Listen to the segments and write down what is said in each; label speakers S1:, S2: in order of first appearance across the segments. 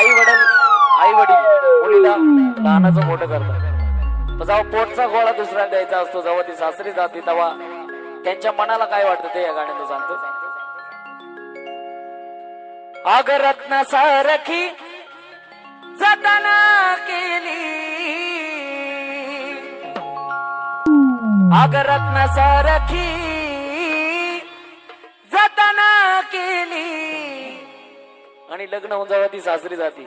S1: आई वडील आई वडील मुलीला लहानाचं मोठं करतात. पण जेव्हा पोटचा गोळा दुसऱ्या द्यायचा असतो जेव्हा ती सासरी जाते तेव्हा त्यांच्या मनाला काय वाटतं ते या गाण्याचं सांगतो. अग रत्न सारखी जतना केली. अग रत्न सारखी जतना केली. आणि लग्न होऊन जेव्हा ती सासरी जाती.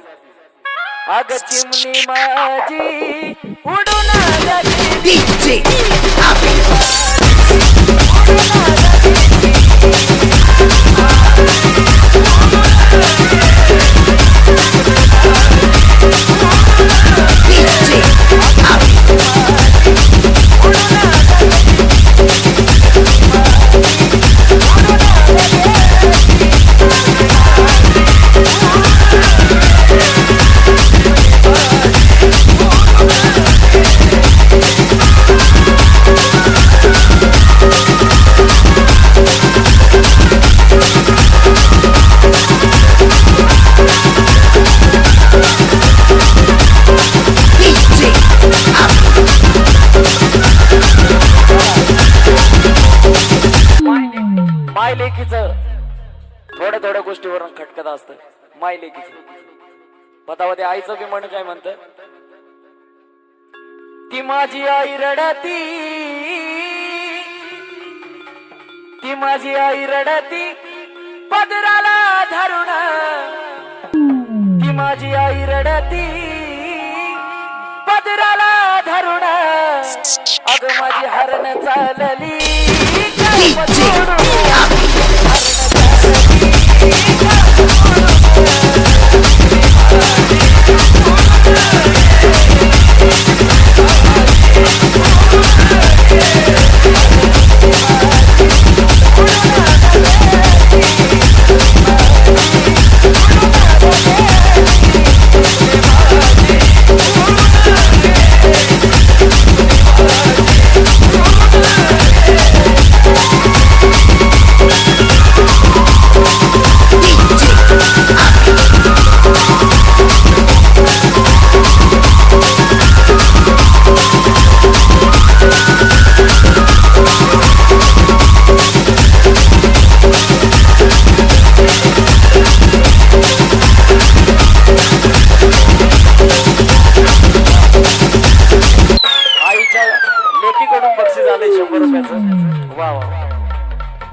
S1: अग चिमणी माझी उडून लेकीच थोड्या थोड्या गोष्टीवरून खटकत असत. माय लेकीच. बतावा ते आईचं बी म्हण काय म्हणत? ती माझी आई रडती. ती माझी आई रडती. पदराला धरून. ती माझी आई रडती. पदराला धरून. अग माझी हरण चालली.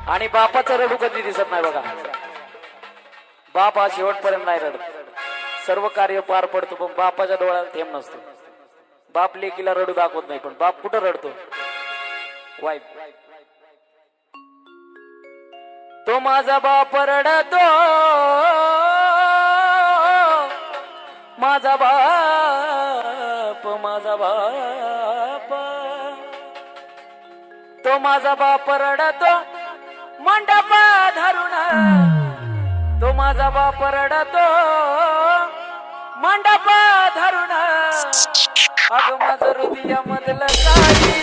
S1: आणि बापाचं रडू कधी दिसत नाही बघा. बाप हा शेवटपर्यंत नाही रडत. सर्व कार्य पार पडतो पण बापाच्या डोळ्याला थेंब नसतो. बाप लेकीला रडू दाखवत नाही पण बाप कुठं रडतो? वाईफ तो माझा बाप रडतो. माझा बाप माझा बाप. तो माझा बाप रडतो. मंडप धरून. तो माझा बाप रडतो. मंडप धरून. अग माझं हृदयामधलं काही